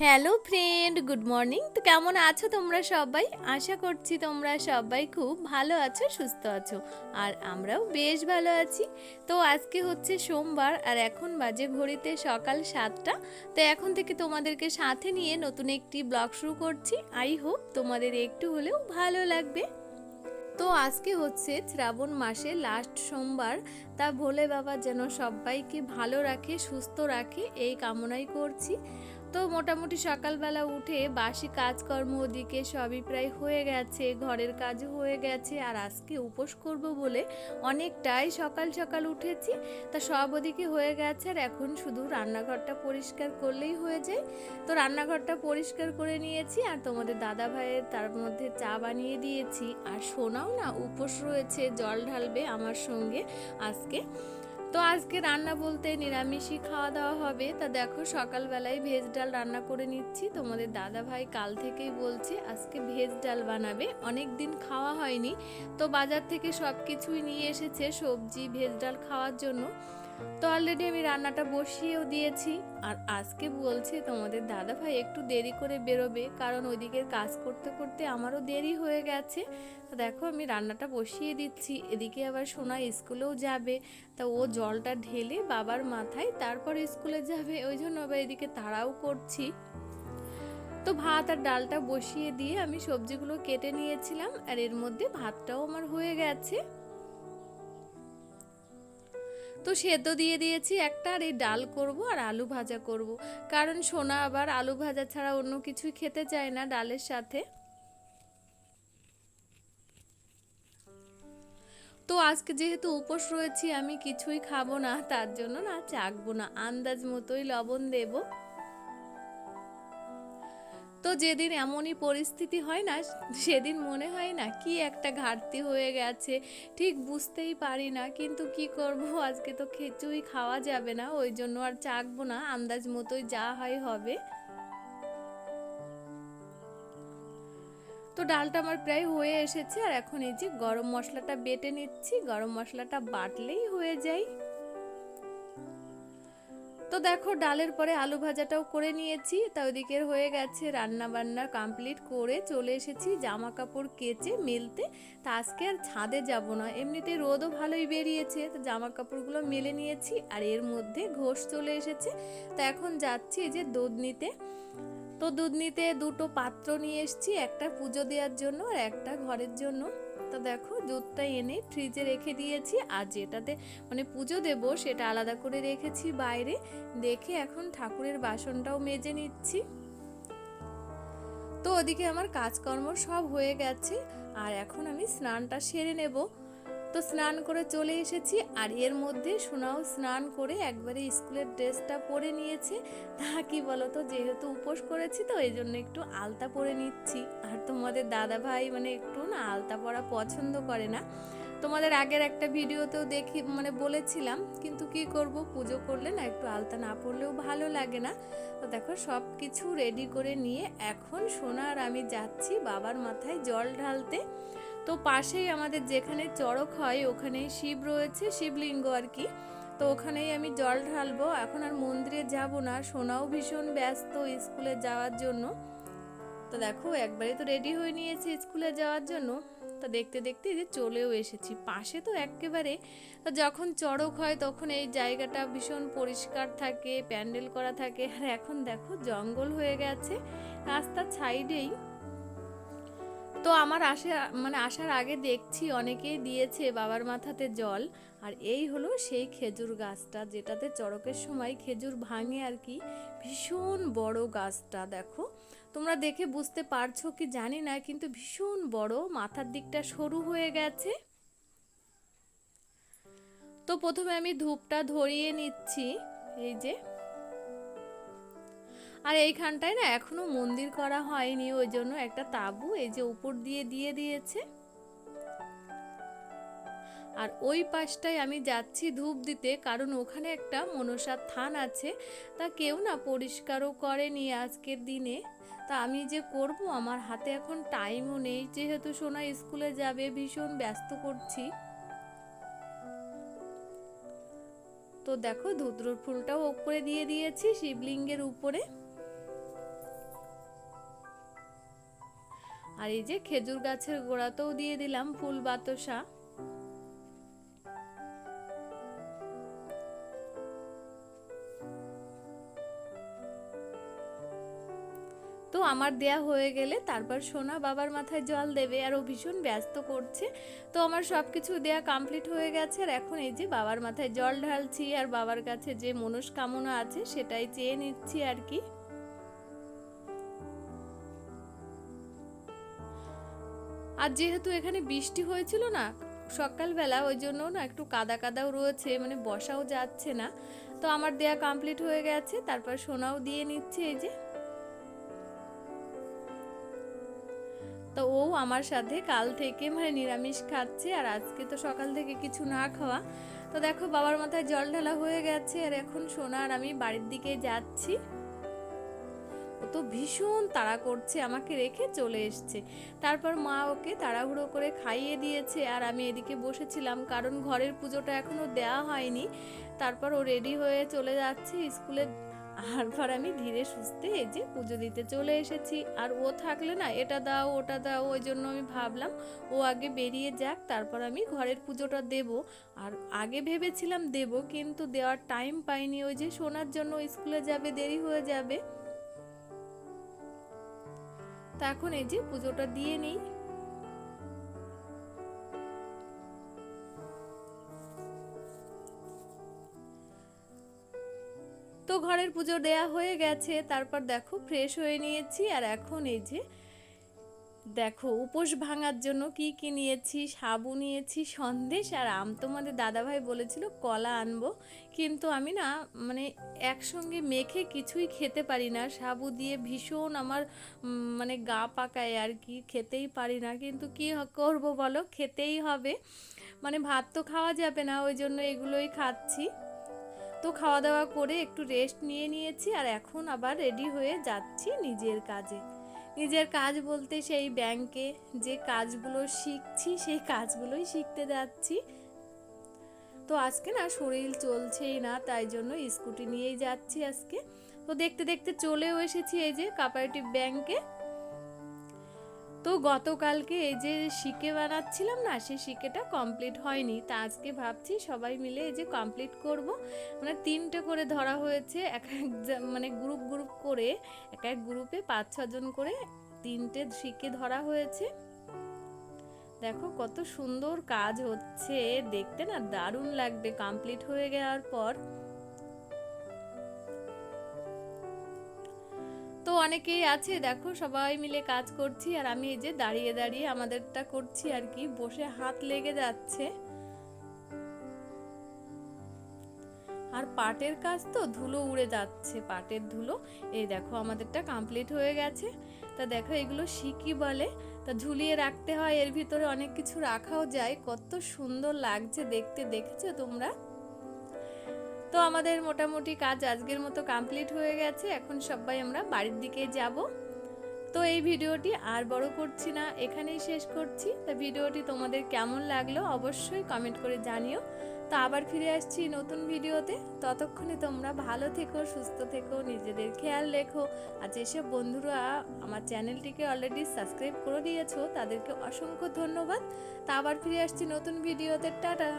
Hello friend, good morning. তো কেমন আছো তোমরা সবাই? আশা করছি তোমরা সবাই খুব ভালো আছো, সুস্থ আছো, আর আমরাও বেশ ভালো আছি। তো আজকে হচ্ছে সোমবার, আর এখন বাজে ঘড়িতে সকাল সাতটা। তো এখন থেকে তোমাদেরকে সাথে নিয়ে নতুন একটি ব্লগ শুরু করছি। আই হোপ তোমাদের একটু হলেও ভালো লাগবে। তো আজকে হচ্ছে শ্রাবণ মাসে লাস্ট সোমবার। তা ভোলে বাবা যেন সবাইকে ভালো রাখে, সুস্থ রাখে, এই কামনাই করছি। তো মোটামুটি সকালবেলা উঠে বাসি কাজকর্ম ওদিকে সবই প্রায় হয়ে গেছে, ঘরের কাজ হয়ে গেছে, আর আজকে উপোস করব বলে অনেকটাই সকাল সকাল উঠেছি। তা সব ওদিকে হয়ে গেছে, আর এখন শুধু রান্নাঘরটা পরিষ্কার করলেই হয়ে যায়। তো রান্নাঘরটা পরিষ্কার করে নিয়েছি, আর তোমাদের দাদা ভাইয়ের তার মধ্যে চা বানিয়ে দিয়েছি। আর শোনাও না, উপোস রয়েছে, জল ঢালবে আমার সঙ্গে আজকে। তো আজকে রান্না বলতে নিরামিষই খাওয়া দাওয়া হবে। তা দেখো সকালবেলায় ভেজ ডাল রান্না করে নিচ্ছি। তোমাদের দাদা ভাই কাল থেকেই বলছে, আজকে ভেজ ডাল বানাবে। অনেক দিন খাওয়া হয়নি। তো বাজার থেকে সব কিছুই নিয়ে এসেছে সবজি, ভেজ ডাল খাওয়ার জন্য। তো অলরেডি আমি রান্নাটা বসিয়েও দিয়েছি। আর আজকে বলছে তোমাদের দাদা ভাই একটু দেরি করে বেরোবে, কারণ ওইদিকের কাজ করতে করতে আমারও দেরি হয়ে গেছে। তো দেখো আমি রান্নাটা বসিয়ে দিচ্ছি, এদিকে আবার সোনা স্কুলেও যাবে। তা ও জলটা ঢেলে বাবার মাথায়, তারপর স্কুলে যাবে, ওই জন্য আবার এদিকে তাড়াও করছি। তো ভাত আর ডালটা বসিয়ে দিয়ে আমি সবজিগুলো কেটে নিয়েছিলাম, আর এর মধ্যে ভাতটাও আমার হয়ে গেছে। তো সেদ্ধ দিয়ে দিয়েছি একটা, আর এই ডাল করব আর আলু ভাজা করব। কারণ সোনা আবার আলু ভাজা ছাড়া অন্য কিছুই খেতে চায় না ডালের সাথে। তো আজকে যেহেতু উপোস রয়েছি, আমি কিছুই খাব না, তার জন্য না চাকবো না। আন্দাজ মতোই লবণ দেবো। তো যেদিন এমনই পরিস্থিতি হয় না, সেদিন মনে হয় না কি একটা ঘাটতি হয়ে গেছে। ঠিক বুঝতেই পারি না, কিন্তু কি করব? আজকে তো খিচুড়ি খাওয়া যাবে না, ওই জন্য আর চাকবো না, আন্দাজ মতোই যা হয় হবে। তো ডালটা আমার প্রায় হয়ে এসেছে, আর এখন এই যে গরম মশলাটা বেটে নিচ্ছি, গরম মশলাটা বাটলেই হয়ে যায়। তো দেখো, ডালের পরে আলু ভাজাটাও করে নিয়েছি। তা ওদিকের হয়ে গেছে রান্না বান্না কমপ্লিট করে চলে এসেছি জামা কাপড় কেচে মেলতে। তা আজকে আর ছাদে যাব না, এমনিতে রোদও ভালোই বেরিয়েছে। তো জামা কাপড়গুলো মেলে নিয়েছি আর এর মধ্যে ঘোষ চলে এসেছে। তা এখন যাচ্ছি যে দুধ নিতে। তো দুধ নিতে দুটো পাত্র নিয়ে এসেছি, একটা পুজো দেওয়ার জন্য আর একটা ঘরের জন্য। তো দেখো দুধটা এনে ফ্রিজে রেখে দিয়েছি। আর যেটাতে মানে পুজো দেব সেটা আলাদা করে রেখেছি বাইরে। দেখে এখন ঠাকুরের বাসনটাও মেজে নিচ্ছি। তো ওদিকে আমার কাজকর্ম সব হয়ে গেছে। আর এখন আমি স্নানটা সেরে নেব। তো স্নান করে চলে এসেছি আর এর মধ্যে সোনাও স্নান করে একবারে স্কুলের ড্রেসটা পরে নিয়েছে। তা কি বলতো, যেহেতু উপোস করেছি তো এই জন্য একটু আলতা পরে নিচ্ছি। আর তোমাদের দাদা ভাই মানে একটু না আলতা পরা পছন্দ করে না। তোমাদের আগের একটা ভিডিওতেও দেখি মানে বলেছিলাম, কিন্তু কি করব? পুজো করলে না একটু আলতা না পড়লেও ভালো লাগে না। তো দেখো সব কিছু রেডি করে নিয়ে এখন সোনা আর আমি যাচ্ছি বাবার মাথায় জল ঢালতে। তো পাশেই আমাদের যেখানে চড়ক হয় ওখানে শিব রয়েছে, শিবলিঙ্গ আর কি। তো ওখানেই আমি জল ঢালবো। এখন আর মন্দিরে যাব না। সোনাও ভীষণ ব্যস্ত স্কুলে যাওয়ার জন্য। তো দেখো, একবারে তো রেডি হয়ে নিয়েছি স্কুলে যাওয়ার জন্য। তা দেখতে দেখতে যে চলেও এসেছি। পাশে তো একেবারে যখন চড়ক হয় তখন এই জায়গাটা ভীষণ পরিষ্কার থাকে, প্যান্ডেল করা থাকে। আর এখন দেখো, জঙ্গল হয়ে গেছে। রাস্তার সাইডেই তো আমার আসা মানে আসার আগে দেখছি অনেকেই দিয়েছে বাবার মাথাতে জল। আর এই হলো সেই খেজুর গাছটা, যেটাতে চড়কের সময় খেজুর ভাঙে আর কি। ভীষণ বড় গাছটা, দেখো। তোমরা দেখে বুঝতে পারছ কি জানি না, কিন্তু ভীষণ বড়, মাথার দিকটা সরু হয়ে গেছে। তো প্রথমে আমি ধূপটা ধরিয়ে নিচ্ছি, এই যে। আর এইখানটায় না এখনও মন্দির করা হয়নি, ওই জন্য একটা তাবু এই যে উপর দিয়ে দিয়ে দিয়েছে। আর ওই পাশটায় আমি যাচ্ছি ধূপ দিতে, কারণ ওখানে একটা মনসার থান আছে, তা কেউ না পরিষ্কারও করেনি আজকের দিনে। তা আমি যে করব, আমার হাতে এখন টাইমও নেই, যেহেতু সোনা স্কুলে যাবে, ভীষণ ব্যস্ত করছি। তো দেখো ধুদ্রর ফুলটাও ওপরে দিয়ে দিয়েছি, শিবলিঙ্গের উপরে। আর এই যে খেজুর গাছের গোড়াতেও দিয়ে দিলাম ফুল বাতাসা। তো আমার দেয়া হয়ে গেলে তারপর সোনা বাবার মাথায় জল দেবে আর ও ভীষণ ব্যস্ত করছে। তো আমার সব কিছু দেয়া কমপ্লিট হয়ে গেছে আর এখন এই যে বাবার মাথায় জল ঢালছি আর বাবার কাছে যে মনস্কামনা আছে সেটাই চেয়ে নিচ্ছি আর কি। আর যেহেতু এখানে বৃষ্টি হয়েছিল না, সকালবেলা ওই জন্য না একটু কাদা কাদাও রয়েছে মানে বসাও যাচ্ছে না। তো আমার দেয়া কমপ্লিট হয়ে গেছে, তারপর সোনাও দিয়ে নিচ্ছে এই যে। তো ও আমার সাথে কাল থেকে মানে নিরামিষ খাচ্ছে, আর আজকে তো সকাল থেকে কিছু না খাওয়া। তো দেখো বাবার মাথায় জল ঢালা হয়ে গেছে, আর এখন সোনা আর আমি বাড়ির দিকে যাচ্ছি। ও তো ভীষণ তাড়া করছে, আমাকে রেখে চলে এসছে। তারপর মা ওকে তাড়াহুড়ো করে খাইয়ে দিয়েছে আর আমি এদিকে বসেছিলাম, কারণ ঘরের পুজোটা এখনও দেওয়া হয়নি। তারপর ও রেডি হয়ে চলে যাচ্ছে স্কুলে। তারপর আমি ধীরে সুস্থে এই যে পুজো দিতে চলে এসেছি। আর ও থাকলে না, এটা দাও, ওটা দাও, ওই জন্য আমি ভাবলাম ও আগে বেরিয়ে যাক, তারপর আমি ঘরের পুজোটা দেব। আর আগে ভেবেছিলাম দেব, কিন্তু দেওয়ার টাইম পাইনি। ওই যে শোনার জন্য স্কুলে যাবে, দেরি হয়ে যাবে। তা এখন এই যে পুজোটা দিয়ে নিই। তো ঘরের পুজো দেয়া হয়ে গেছে, তারপর দেখো ফ্রেশ হয়ে নিয়েছি, আর এখন এই যে দেখো, উপোস ভাঙার জন্য কি কি নিয়েছি, সাবু নিয়েছি, সন্দেশ আর আম। তোমাদের দাদাভাই বলেছিল কলা আনব, কিন্তু আমি না মানে একসঙ্গে মেখে কিছুই খেতে পারি না। সাবু দিয়ে ভীষণ আমার মানে গা পাকায় আর কি, খেতেই পারি না। কিন্তু কি করব বলো? খেতেই হবে। মানে ভাত তো খাওয়া যাবে না, ওই জন্য এগুলোই খাচ্ছি। তো খাওয়া দাওয়া করে একটু রেস্ট নিয়ে নিয়েছি আর এখন আবার রেডি হয়ে যাচ্ছি নিজের কাজে। নিজের কাজ বলতে সেই ব্যাংকে যে কাজগুলো শিখছি, সেই কাজগুলোই শিখতে যাচ্ছি। তো আজকে না শরীর চলছেই না, তাই জন্য স্কুটি নিয়েই যাচ্ছি আজকে। তো দেখতে দেখতে চলেও এসেছি এই যে কাপারেটিভ ব্যাংকে তো গতকালকে এই যে শিকে বানাচ্ছিলাম না, সেই শিকেটা কমপ্লিট হয়নি। তা আজকে ভাবছি সবাই মিলে এই যে কমপ্লিট করব। মানে তিনটে করে ধরা হয়েছে, এক এক মানে গ্রুপ গ্রুপ করে, এক এক গ্রুপে পাঁচ ছজন করে তিনটে শিকে ধরা হয়েছে। দেখো কত সুন্দর কাজ হচ্ছে, দেখতে না দারুণ লাগবে কমপ্লিট হয়ে যাওয়ার পর। অনেকেই আছে, দেখো সবাই মিলে কাজ করছি আর আমি এই যে দাঁড়িয়ে দাঁড়িয়ে আমাদেরটা করছি আর কি, বসে হাত লেগে যাচ্ছে। আর পাটের কাজ তো ধুলো উড়ে যাচ্ছে, পাটের ধুলো। এই দেখো আমাদেরটা কমপ্লিট হয়ে গেছে। তা দেখো এগুলো শিকি বলে, তা ঝুলিয়ে রাখতে হয়, এর ভিতরে অনেক কিছু রাখাও যায়। কত সুন্দর লাগছে দেখতে, দেখেছ তোমরা? তো আমাদের মোটামুটি কাজ আজকের মতো কমপ্লিট হয়ে গেছে। এখন সবাই আমরা বাড়ির দিকে যাব। তো এই ভিডিওটি আর বড় করছি না, এখানেই শেষ করছি। তা ভিডিওটি তোমাদের কেমন লাগল অবশ্যই কমেন্ট করে জানিও। তো আবার ফিরে আসছি নতুন ভিডিওতে। ততক্ষণে তোমরা ভালো থেকো, সুস্থ থেকো, নিজেদের খেয়াল রেখো। আর যেসব বন্ধুরা আমার চ্যানেলটিকে অলরেডি সাবস্ক্রাইব করে দিয়েছ, তাদেরকে অসংখ্য ধন্যবাদ। তা আবার ফিরে আসছি নতুন ভিডিওতে। টাটা!